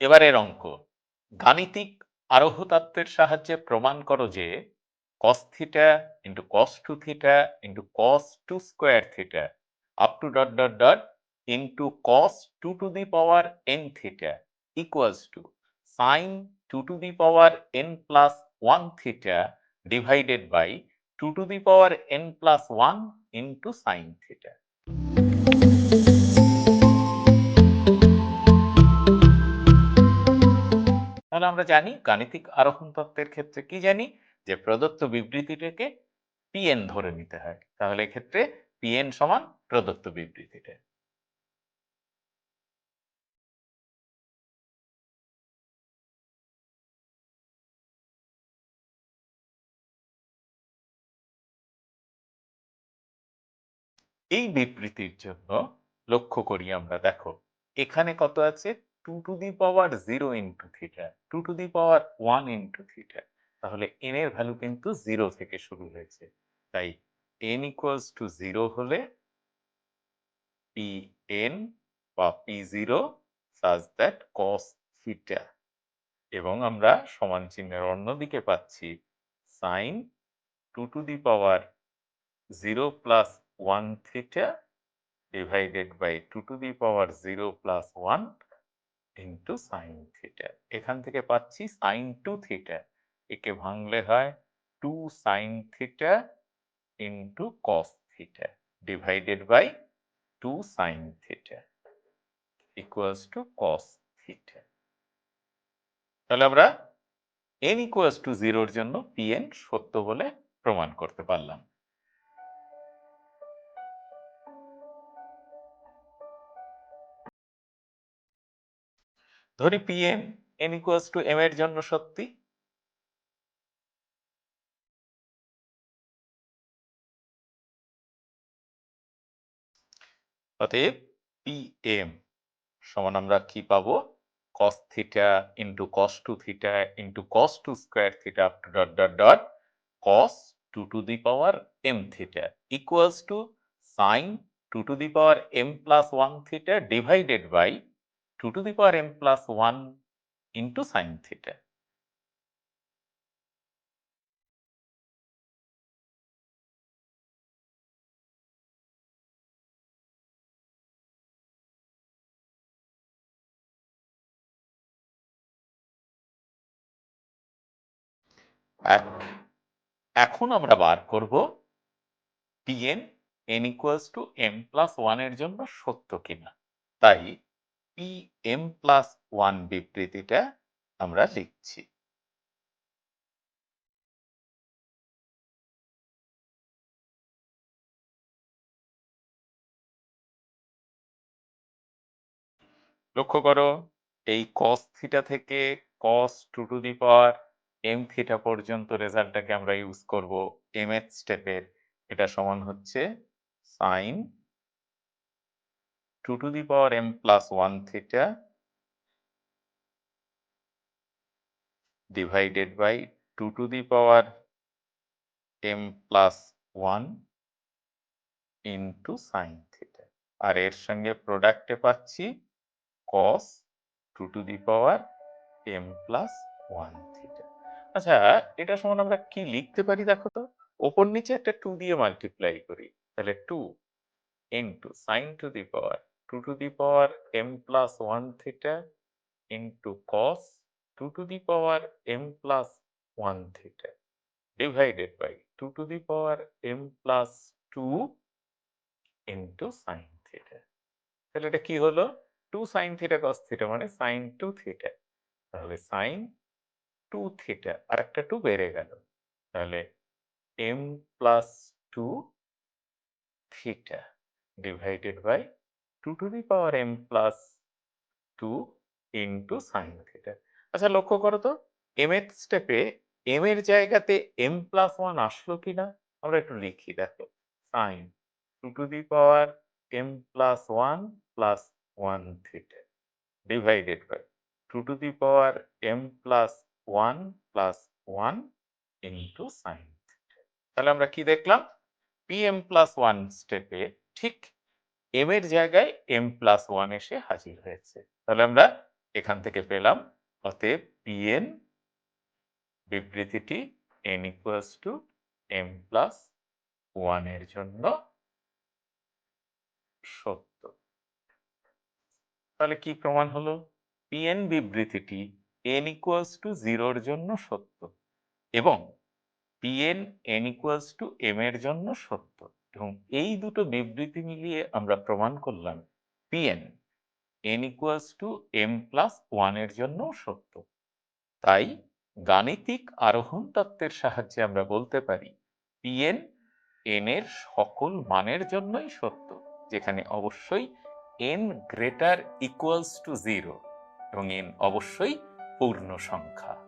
এবারের অঙ্ক। গাণিতিক আরোহ তত্ত্বের সাহায্যে প্রমাণ করো যে cos theta into cos two theta into cos two square theta up to dot dot dot into cos two to the power n theta equals to sine two to the power n plus one theta divided by two to the power n plus one into sine theta তাহলে আমরা জানি গাণিতিক আরোহণ তত্ত্বের ক্ষেত্রে কি জানি? যে প্রদত্ত বিবৃতিটাকে পিএন ধরে নিতে হয়। তাহলে এক্ষেত্রে পিএন সমান প্রদত্ত বিবৃতিটা। এই বিবৃতির জন্য লক্ষ্য করি আমরা, দেখো, এখানে কত আছে? Two to the power zero into theta two to the power one into theta তাহলে এন এর ভ্যালু কিন্তু জিরো থেকে শুরু হয়েছে। তাই এন ইকুয়ালস টু জিরো হলে পি এন বা P zero such that cos theta এবং আমরা সমান চিহ্নের অন্যদিকে পাচ্ছি sine two to the power zero plus one theta divided by two to the power zero plus one into sine theta এখান থেকে পাচ্ছি সাইন টু থিটা একে ভাঙলে হয় two sine theta into cos theta divided by two sine theta equals to cos theta তাহলে আমরা N equals to জিরোর জন্য পিএন সত্য বলে প্রমাণ করতে পারলাম। ধরি PM n equals to m এর জন্য সত্যি। অতএব পিএম সমান আমরা কি পাবো? cos theta into cos two theta into cos two square theta dot dot dot cos two to the power m theta equals to sine two to the power m plus one theta divided by 2 to the power m plus 1 into sin theta. এখন আমরা বার করব pn n equals to m plus 1 এর জন্য সত্য কিনা তাই P M plus one বিবৃতিটা আমরা লিখছি। লক্ষ্য করো, এই কস থিটা থেকে cos two to the power m theta পর্যন্ত রেজাল্টটাকে আমরা ইউজ করব এর স্টেপের এটা সমান হচ্ছে sine 2 to the power m plus 1 theta divided by 2 to the power m plus 1 into sin theta আর এর সঙ্গে প্রোডাক্টে পাচ্ছি cos 2 to the power m plus 1 theta আচ্ছা এটা সমান আমরা কি লিখতে পারি দেখো তো ওপর নিচে একটা 2 দিয়ে মাল্টিপ্লাই করি তাহলে 2 into sin to the power 2 to the power m plus 1 theta into cos 2 to the power m plus 1 theta divided by 2 to the power m plus 2 into sin theta তাহলে এটা কি হলো 2 sin theta cos theta মানে sin 2 theta তাহলে sin 2 theta আর একটা 2 বেড়ে গেল তাহলে m plus 2 theta divided by 2 to the power m plus 2 into sin theta আচ্ছা লক্ষ্য করো তো m এর স্টেপে m এর জায়গাতে m plus 1 আসলো কিনা আমরা একটু লিখি দেখো sin 2 to the power m plus 1 plus 1 theta divided by 2 to the power m plus 1 plus 1 into sin theta তাহলে আমরা কি দেখলাম pm plus 1 স্টেপে ঠিক m এর জায়গায় এম প্লাস ওয়ান এসে হাজির হয়েছে। তাহলে আমরা এখান থেকে পেলাম, অতএব পিএন বিবৃতিটি n equals to m plus ওয়ানের জন্য সত্য। তাহলে কি প্রমাণ হলো? পিএন বিবৃতিটি এন ইকুয়ালস টু জিরোর জন্য সত্য এবং PN n equals to m এর জন্য সত্য। এবং এই দুটো বিবৃতি মিলিয়ে আমরা প্রমাণ করলাম PN n equals to m plus ওয়ানের জন্য সত্য। তাই গাণিতিক আরোহণ তত্ত্বের সাহায্যে আমরা বলতে পারি পিএন এন এর সকল মানের জন্যই সত্য, যেখানে অবশ্যই n greater equals to zero এবং এন অবশ্যই পূর্ণ সংখ্যা।